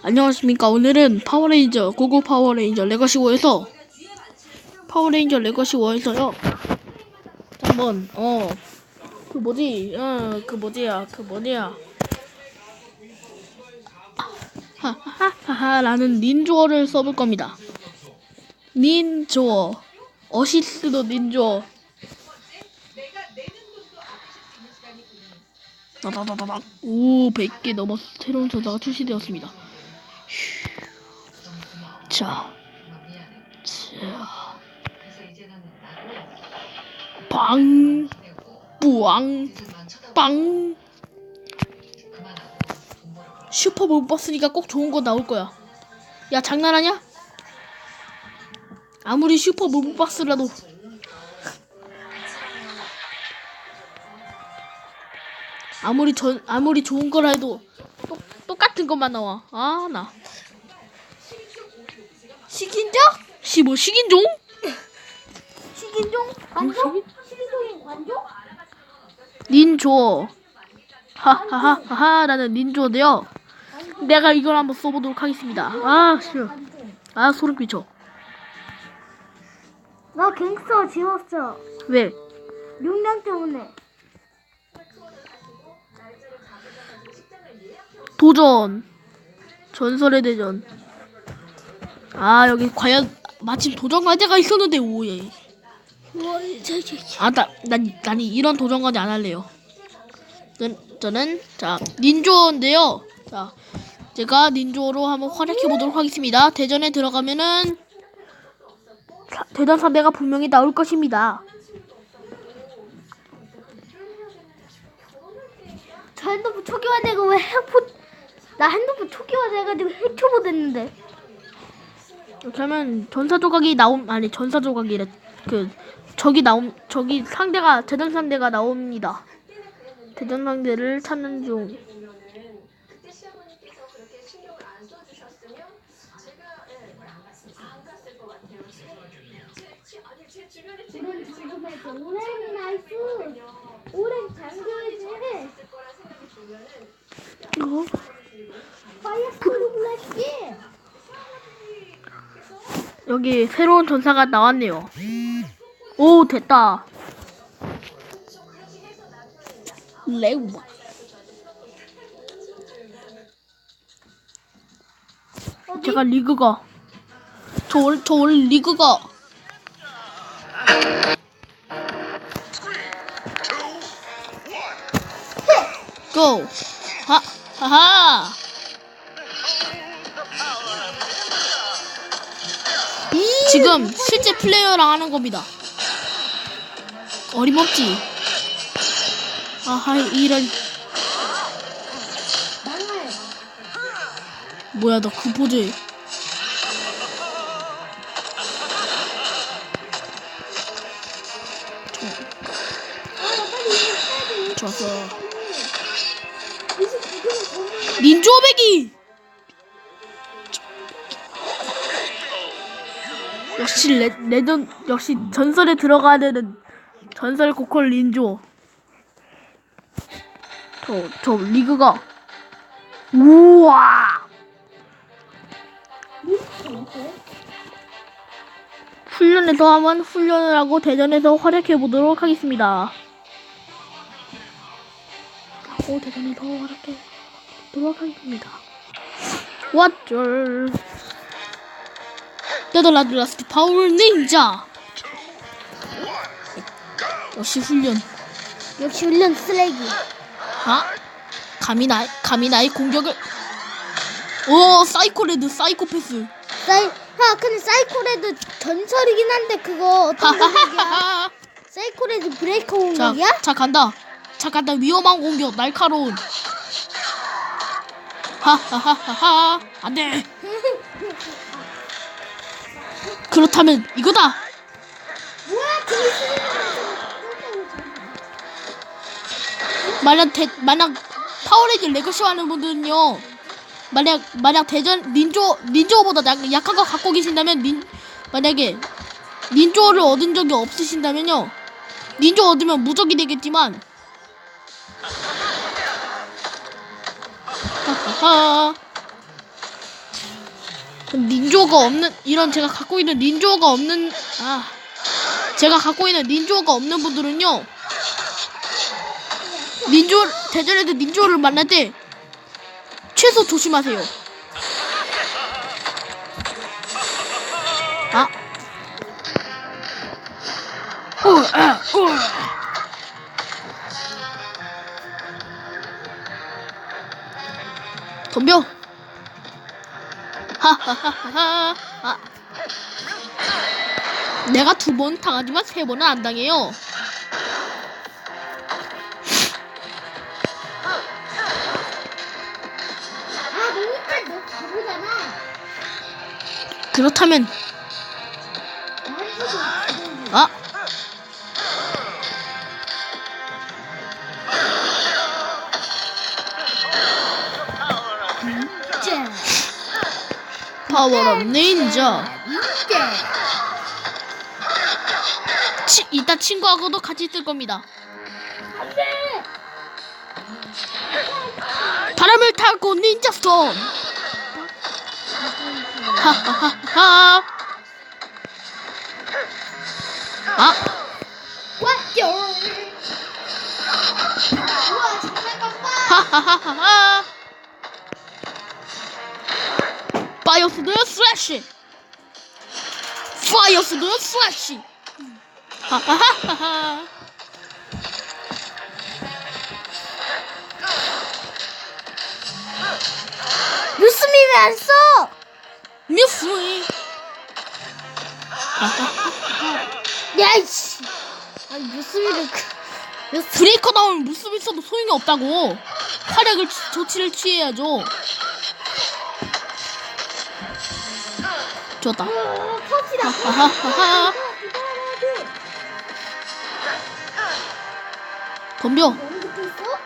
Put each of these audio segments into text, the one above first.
안녕하십니까. 오늘은 파워레인저, 고고 파워레인저 레거시 5에서 파워레인저 레거시 5에서요. 한번, 어, 그 뭐지, 어, 그 뭐지야, 그 뭐냐. 하하하하 라는 닌조어를 써볼 겁니다. 닌조어. 어시스도 닌조어. 따다다다닥. 오, 100개 넘어 새로운 전사가 출시되었습니다. 자, 자, 빵, 뿌앙, 빵. 슈퍼볼 버스니까 꼭 좋은 거 나올 거야. 야, 장난하냐? 아무리 슈퍼볼 박스라도 아무리 전 아무리 좋은 거라 해도 것만 나와. 아, 나. 식인종? 시 뭐 식인종? 식인종? 관종? 식인종인 관종? 닌조. 하하하하 나는 닌조인데요. 내가 이걸 한번 써보도록 하겠습니다. 아 싫어. 아 소름 끼쳐. 나 갱스터 지웠어. 왜? 용량 때문에. 도전. 전설의 대전. 아 여기 과연 마침 도전 과제가 있었는데 오예. 아나 난 나는 이런 도전 과제 안 할래요. 저는, 저는 자 닌조인데요. 자 제가 닌조로 한번 활약해 보도록 하겠습니다. 대전에 들어가면은 사- 대전 사배가 분명히 나올 것입니다. 저 핸드폰 초기화되고 왜 해포? 나 핸드폰 초기화돼가지고 해초보 됐는데. 이렇게 하면 전사 조각이 나옴 아니 전사 조각이래 그 적이 나옴 적이 상대가 대전 상대가 나옵니다. 대전 상대를 찾는 중. 오렌 나이스. 오렌 장교해지. 어? 여기 새로운 전사가 나왔네요. 오 됐다. 레우. 제가 리그가 저 원래 저 원래 리그가 지금 실제 플레이어랑 하는 겁니다. 어림없지. 아하 이런. 뭐야 너그 포즈. 좋았어. 정말 닌조 배기. 역시 레, 레전 역시 전설에 들어가야 되는 전설 고퀄 닌조. 저 저 리그가 우와 훈련에서 한번 훈련을 하고 대전에서 활약해 보도록 하겠습니다. 하고 대전에서 활약해 보도록 하겠습니다. 왓쩔 테더라드라스트 파워 닌자. 역시 훈련. 역시 훈련 쓰레기. 아 감히 나 감히 나의 공격을. 오 사이코레드 사이코패스. 사이, 야, 근데 사이코레드 전설이긴 한데 그거 어떤 공격이야? 하하하하 사이코레드 브레이커 자, 공격이야? 자 간다. 자 간다. 위험한 공격. 날카로운. 하하하하하. 안돼 그렇다면 이거다. 뭐야, 그 만약 대, 만약 파워레인저 레거시 하는 분들은요 만약 만약 대전 닌조 닌조보다 약, 약한 거 갖고 계신다면 닌 만약에 닌조를 얻은 적이 없으신다면요 닌조 얻으면 무적이 되겠지만. 하하하 닌조가 없는 이런 제가 갖고 있는 닌조가 없는 아 제가 갖고 있는 닌조가 없는 분들은요 닌조 대전에서 닌조를 만날 때 최소 조심하세요. 아. 덤벼. 아. 내가 두 번 당하지만 세 번은 안 당해요. 아. 그렇다면 아 파워업 닌자. 치, 이따 친구하고도 같이 쓸 겁니다. 바람을 타고 닌자 스톰. 하하하하. 아. 하하하하. 파이어스드 슬래시. 파이어스드 슬래시. 하하하하. 루스미 왜안 써? 미스리. 야이씨. 아니 루스미를 그. 브레이커 나오면 무습 있어도 소용이 없다고. 활약을 치- 조치를 취해야죠. 터치다. 하하하하. 덤벼. 너무 듣고 있어?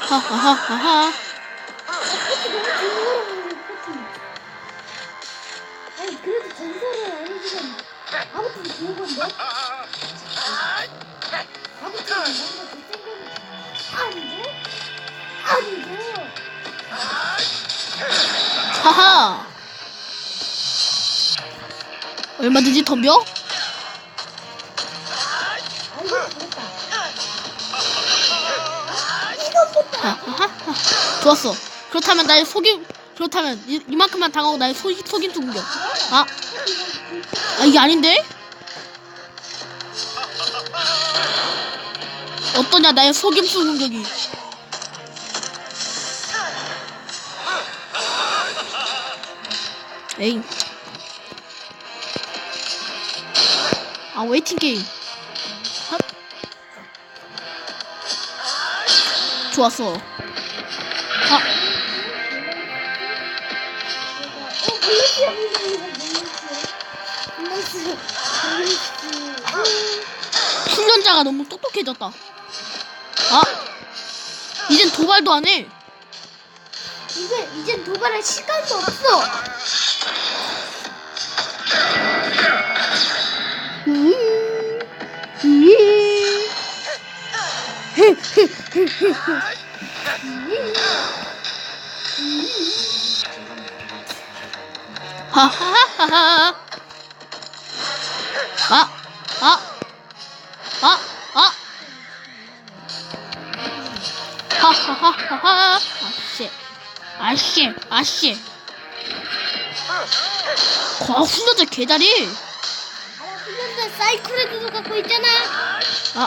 하하하하. 좋은. 아니 그래도 전설은 아니지만 아무튼 좋은 건데. 아무튼 뭔가 잘생 하하. 얼마든지 덤벼. 아. 하하하. 좋았어. 그렇다면 나의 속임 그렇다면 이, 이만큼만 당하고 나의 소, 속임수 공격. 아, 아 이게 아닌데? 어떠냐 나의 속임수 공격이. 에잉. 아 웨이팅 게임. 핫. 좋았어. 아. 훈련자가 너무 똑똑해졌다. 아, 이젠 도발도 안 해. 이제 이제 도발할 시간도 없어. 음. 하하하하. 아, 아, 아, 아. 하하하하. 아씨, 아씨, 아씨. 과 훈련자 개다리. 아, 훈련자 사이클에도 갖고 있잖아. 아,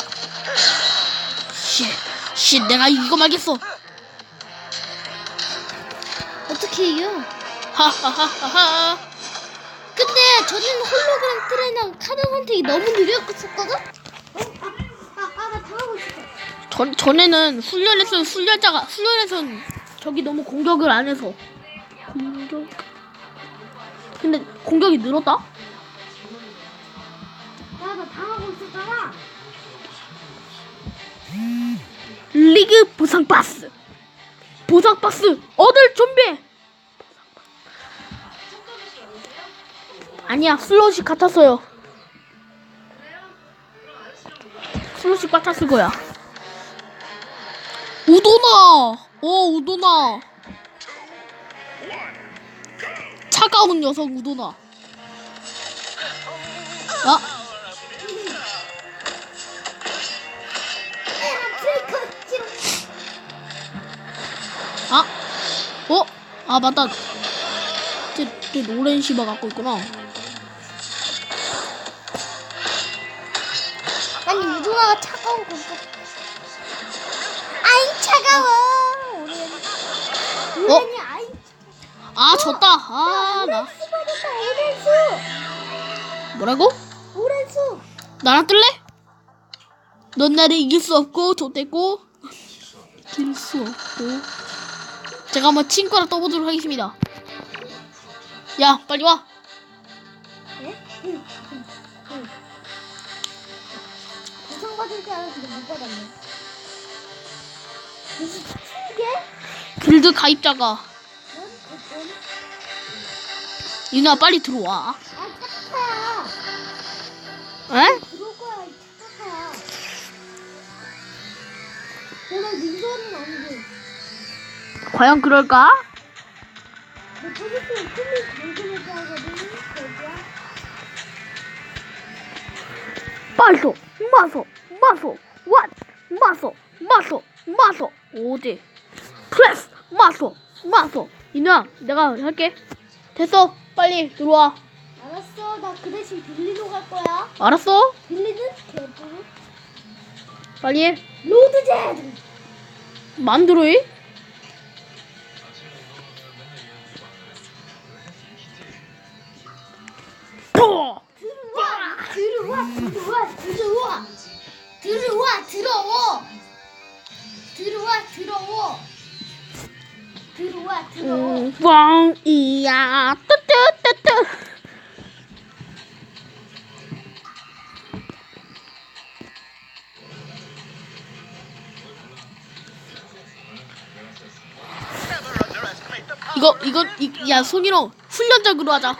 씨, 씨, 내가 이거 말겠어. 어떻게 이겨? 하하하하. 근데 저는 홀로그램 트레이너 카드 선택이 너무 느렸었거든? 어? 아, 아, 아, 나 당하고 있어. 전 전에는 훈련에서는 훈련자가 훈련에서는 저기 너무 공격을 안 해서 공격. 근데 공격이 늘었다? 리그 보상 박스. 보상 박스 얻을 준비. 아니야 슬롯이 같았어요. 슬롯이 같았을 거야. 우도나. 오 우도나. 차가운 녀석 우도나. 아, 아 맞다. 쟤, 쟤 노랜 시바 갖고 있구나. 아니 유준아가 차가운 거. 먹- 아이 차가워. 오렌. 오렌이 아이. 아 졌다. 아 나. 오렌수 받았다 오렌수. 뭐라고? 오렌수. 나랑 뜰래? 넌 나를 이길 수 없고 좆됐고 이길 수 없고 제가 한번 친구랑 떠보도록 하겠습니다 야 빨리 와 네? 응. 응. 응. 보상 받을 줄 알았는데 못 받았네. 무슨 게? 길드 가입자가? 유나 빨리 들어와 아. 에? 들어올 거야 이 착하야. 내가 민선은 아니고. 과연 그럴까? 마소 마소 마소 왓 마소 마소 마소 오지 프레스 마소 마소 유나 내가 할게 됐어 빨리 들어와 알았어. 나 그 대신 빌리로 갈 거야. 알았어? 빌리는 개뿔. 빨리 해 로드젯. 만들어 해 들어와. 들어와. 들어와. 들어와. 음, 왕이야 뜨뜨뜨뜨 이거 이거 이, 야 손이로 훈련적으로 하자.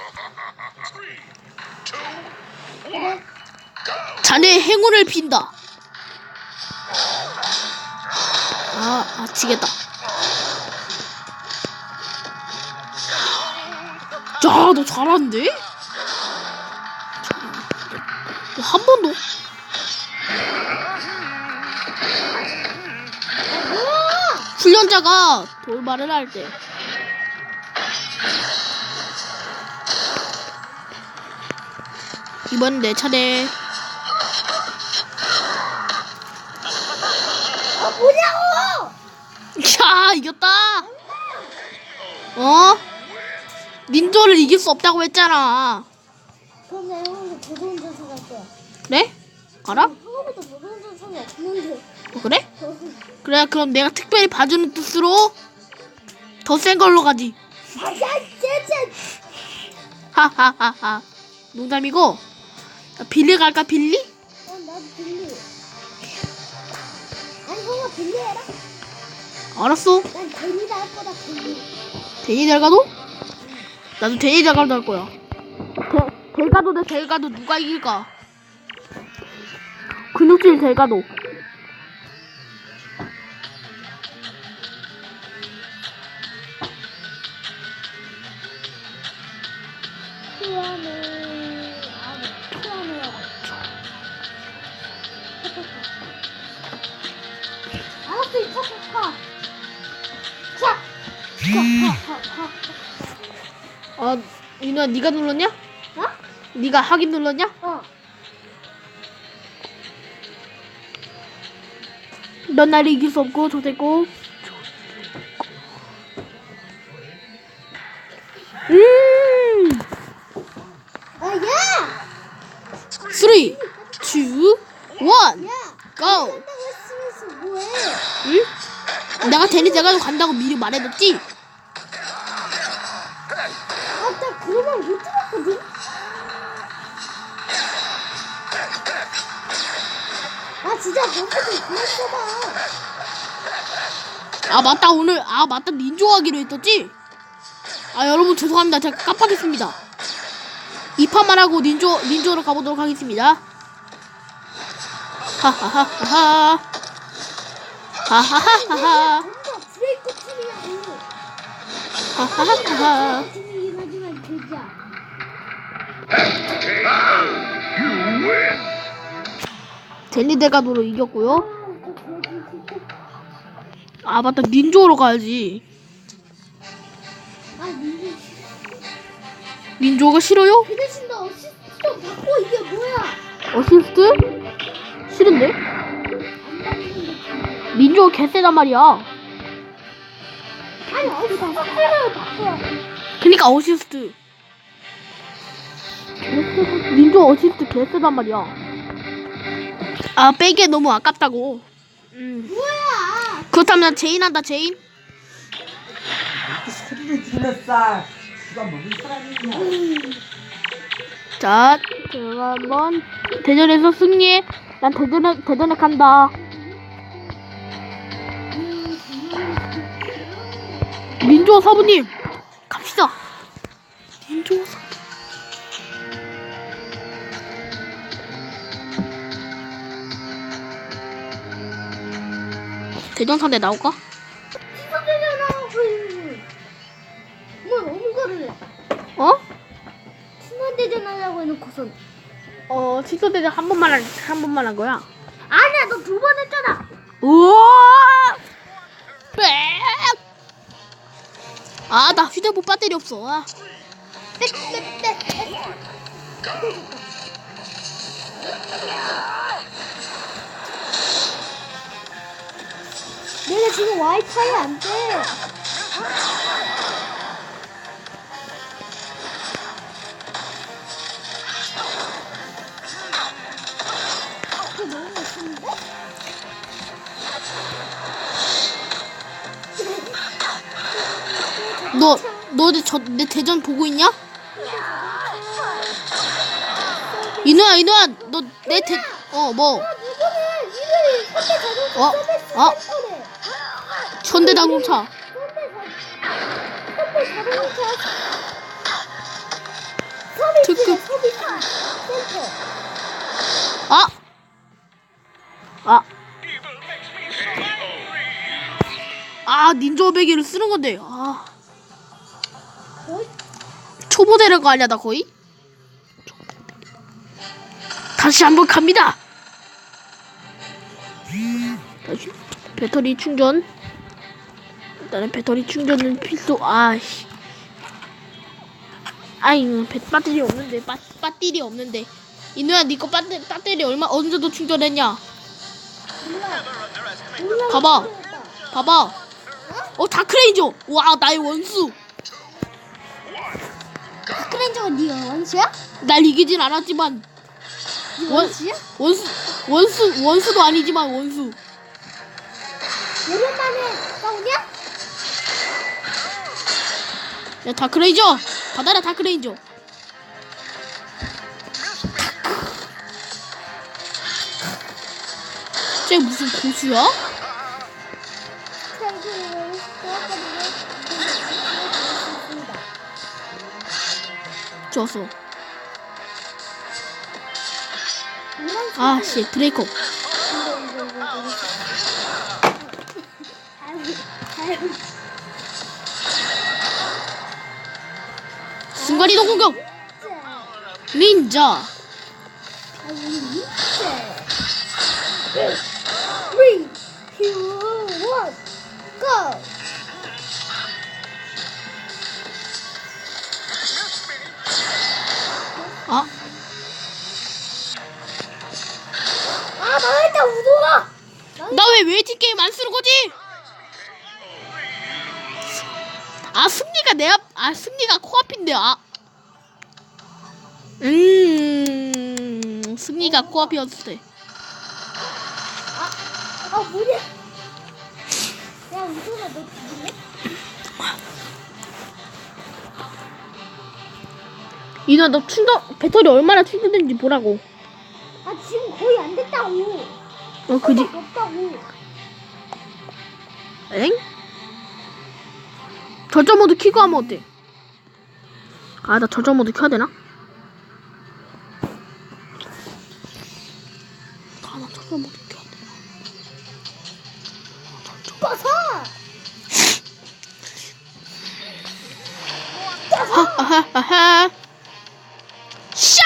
자네 행운을 빈다 아, 아 지겠다 야, 너 잘하는데? 너 한 번도? 훈련자가 돌발을 할 때. 이번 내 차례. 닌조를 이길 수 없다고 했잖아. 그럼 내가 형한테 보도운전사 갈 거야. 그래? 가라? 없는데. 그래? 그래, 그럼 내가 특별히 봐주는 뜻으로 더 센 걸로 가지. 아, 야. 하하하하. 농담이고. 야, 빌리 갈까, 빌리? 어, 나도 빌리. 아니, 형아 빌리 해라. 알았어. 난 데니다 할 거다, 데니. 데니 델가도? 나도 델가도 할 거야. 데, 델가도 대 델가도 누가 이길까? 근육질 델가도. 윤아, 네가 눌렀냐? 어? 네가 하긴 눌렀냐? 어. 넌 나를 이길 수 없고 좋됐고. 음, 아, 야! 3, 2, 1, 야! go. 한다고 했으면서 뭐해? 응? 내가 데니 델가도 간다고 미리 말해뒀지? 아 맞다. 오늘 아 맞다. 닌조하기로 했었지? 아 여러분 죄송합니다. 제가 깜빡했습니다. 이 판만 하고 닌조 닌조로 가보도록 하겠습니다. 하하하하 하하하하 하하하하 하하하하 제니 데가도로 이겼고요. 아 맞다 닌조로 가야지. 닌조가 싫어요? 그 대신 나 어시스트 좀 받고 이게 뭐야 어시스트? 싫은데? 닌조가 개쎄단 말이야. 아니 어시스트를 바꿔야 그니까 어시스트. 닌조 어시스트 개쎄단 말이야. 아 빼기에 너무 아깝다고. 음. 뭐야 그렇다면 제인 한다 제인. 누가 사람이? 자, 제가 한번 대전에서 승리해. 난 대전에 대전에 간다. 민조 사부님 갑시다. 민조 사. 대전 상대 나올까? 친선대잖아 뭘 오는 거를 어? 친선대전 하려고 해놓고선 어, 취소 대전 한 번만 한, 한 번만 한 거야. 아니야 너 두 번 했잖아 우와! 빽! 아, 나 휴대폰 배터리 없어. 아. 내가 지금 와이파이 안 돼. 그거 너무 멋있는데? 너, 너 내, 저, 내 대전 보고 있냐? 이누야, 이누야, 너 내 대, 어, 뭐, 자동차 어? 어? 현대 자- 현대 자동차 서비스 특급. 아! 아. 아, 닌자 오베기를 쓰는 건데, 아. 어? 초보 되는 거 아니야, 나 거의? 다시 한번 갑니다! 다시, 배터리 충전. 일단은 배터리 충전은 필수, 아씨. 아이, 배, 배터리 없는데, 빠, 배터리 없는데. 이누야, 니거 배터리, 배터리 얼마, 어느 정도 충전했냐? 봐봐. 봐봐. 어, 다크레인저! 와, 나의 원수! 다크렌저가 네가 원수야? 날 이기진 않았지만, 네 원- 원수야? 원수, 원수, 원수도 아니지만 원수. 오랜만에 야, 다크레인저! 받아라, 다크레인저. 쟤 무슨 고수야? 트렌드를 또한번더 있습니다. 좋았어. 이런 아, 씨, 브레이커. 순간이동 공격! Three, two, one, go. 아, 아, 망했다, 우동아. 나 왜 웨이팅 게임 안 쓰는 거지? 아, 승리가 내 앞, 아, 승리가 코앞인데, 아. 음, 승리가 코앞이었을 때. 아, 뭐냐? 야, 우동아, 너 죽을래? 이누야, 너 충전, 배터리 얼마나 충전된지 보라고. 아, 지금 거의 안 됐다고. 어, 그지? 없다고. 엥? 절전 모드 키고 하면 어때? 아, 나 절전 모드 켜야 되나? 샤!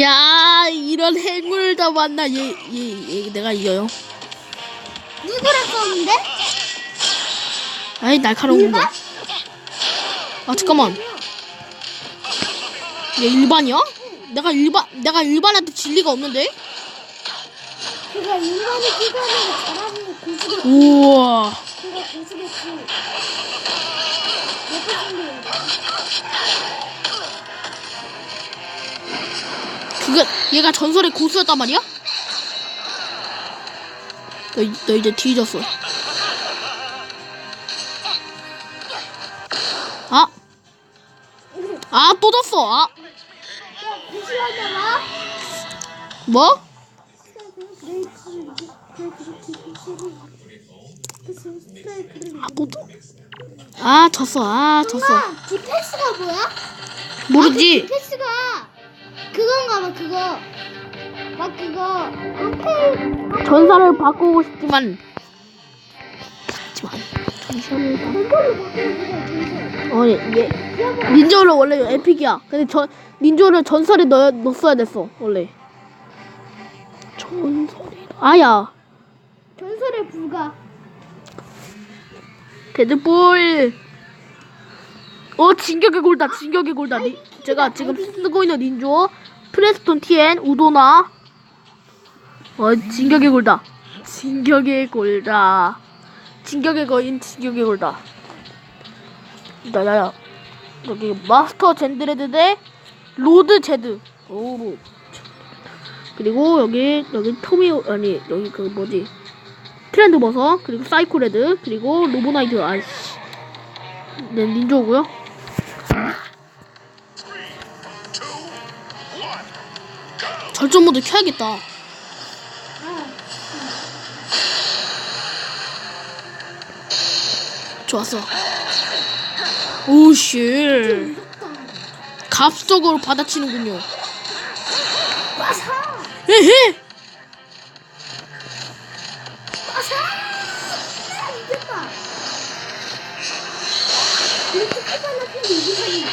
야, 이 이런 행운을 다 만나 얘, 얘, 얘 내가 이겨요 누구랑 싸우는데? 아이 날카로운 거. 아 잠깐만 얘 일반이야? 내가 일반 내가 일반한테 질 리가 없는데? 그가 일반의 기관을 잘하는 고수겠지. 우와 그가 고수겠지. 그게 얘가 전설의 고수였단 말이야? 너, 이- 너 이제 뒤졌어. 아, 아 또 졌어. 아. 뭐? 아, 또 졌- 아 졌어. 아 졌어. 엄마, 디펜스가 뭐야? 모르지. 디펜스가 그건가 봐, 그거. 막 그거. 전사를 바꾸고 싶지만, 싶지만 전사를 바... 전설을 바꾸는 거야, 어, 얘, 얘 닌자를 원래 에픽이야. 근데 전 닌자를 전설에 넣 넣었어야 됐어 원래. 전설이 아야 전설의 불가. 데드볼. 어 진격의 골다 진격의 골다. 니, 제가 지금 쓰고 있는 닌조 프레스톤 TN 우도나. 어 진격의 골다. 진격의 골다. 진격의 거인 진격의 골다. 야야야 여기 마스터 젠드레드 대 로드 제드. 오. 그리고 여기 여기 토미 아니 여기 그 뭐지 트렌드 버섯 그리고 사이코 레드 그리고 로보나이트 아이씨 네 닌조고요 절전 모드 켜야겠다 좋았어 오씨 값적으로 받아치는군요! 에헤 됐다. 이렇게 해달라 이게 살인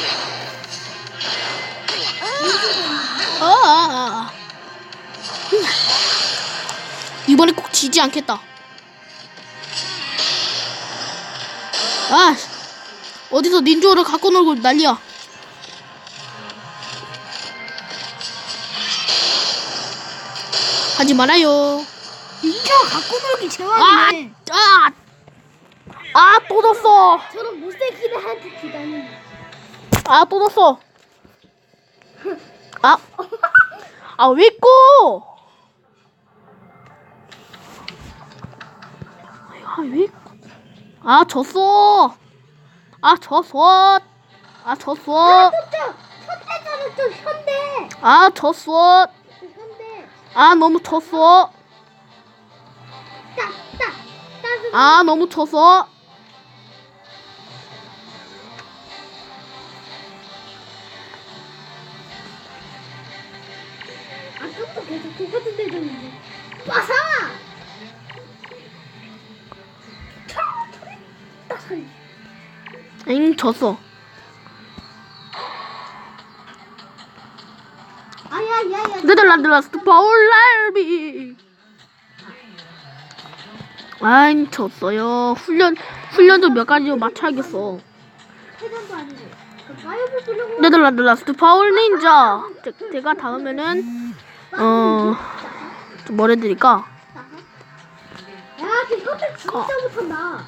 이번에 꼭 지지 않겠다. 아, 어디서 닌조를 갖고 놀고 난리야. 하지 말아요. 인자 갖고 놀기 아, 제왕이네. 아, 아, 또 졌어. 저런 못생긴 애한테 기다리네. 아, 또 졌어. 아, 아, 왜 꼬? 아, 왜? 꼬? 아, 졌어. 아, 졌어. 아, 졌어. 또 현대잖아 또 현대. 아, 졌어. 현대. 아, 너무 졌어. 딱딱. 아, 너무 졌어. 아까부터 계속 똑같은 데 줬는데. 빠사! 엥, 졌어. 네덜란드 라스트 파울 라이비. 아이, 졌어요. 훈련, 훈련도 몇 가지 맞춰야겠어. 그. 네덜란드 라스트 파울 닌자. 제, 제가 다음에는 어, 좀뭘 해드릴까? 야, 그 진짜 못한다.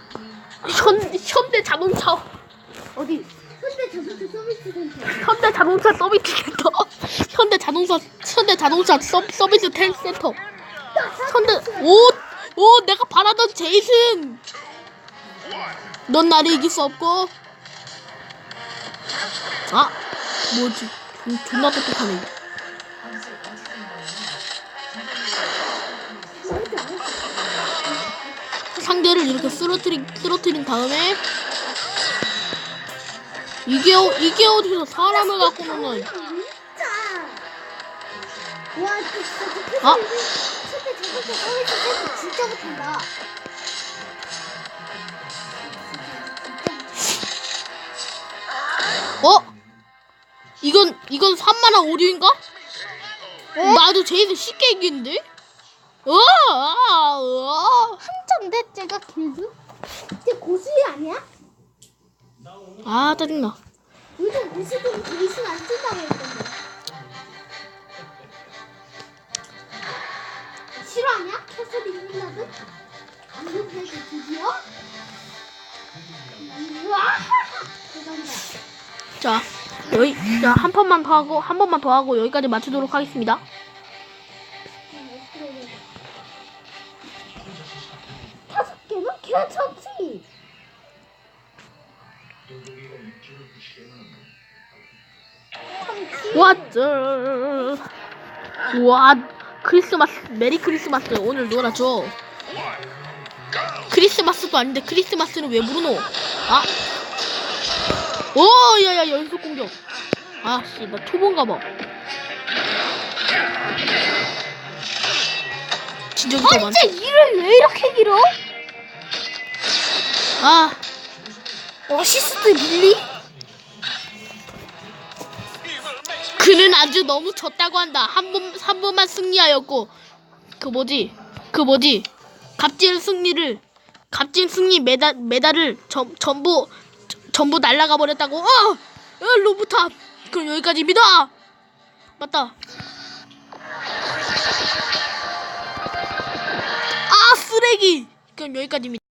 현 현대 자동차 어디? 현대 자동차 서비스 센터. 현대 자동차 서비스 센터? 현대 자동차 현대 자동차 서, 서비스 텐 센터. 현대 오오 내가 바라던 제이슨! 넌 나를 이길 수 없고. 아 뭐지? 존- 존나 똑똑하네. 상대를 이렇게 쓰러뜨린 쓰러뜨린 다음에 이게 어- 이게 어디서 사람을 갖고 노는 그 진짜 그 아? 진짜 못한다. 어? 이건 이건 산만한 오류인가? 나도 제이슨 쉽게 이기는데? 어, 아, 어. 한자인데 제가 길드? 제 고수이 아니야? 아 짜증나. 요즘 고수들은 길수 안 쓴다고 했던데. 싫어하냐? 캐서린 힐러드? 방금 해도 드디어? 우와! 자 여기 자한 번만 더 하고 한 번만 더 하고 여기까지 맞추도록 하겠습니다. 다섯 개는 괜찮지? 왓, 와 크리스마스 메리 크리스마스 오늘 놀아줘. 크리스마스도 아닌데 크리스마스는 왜 부르노? 아, 오, 야야 연속 공격. 아씨 나 초보인가 봐. 진정이 더 많. 진짜 일을 왜 이렇게 길어? 아, 어시스트 밀리? 그는 아주 너무 졌다고 한다. 한 번, 한 번만 승리하였고, 그 뭐지? 그 뭐지? 값진 승리를, 값진 승리 메달, 메달을 전, 전부, 저- 전부 날라가 버렸다고. 어! 어, 로브탑! 그럼 여기까지입니다! 맞다. 아, 쓰레기! 그럼 여기까지입니다.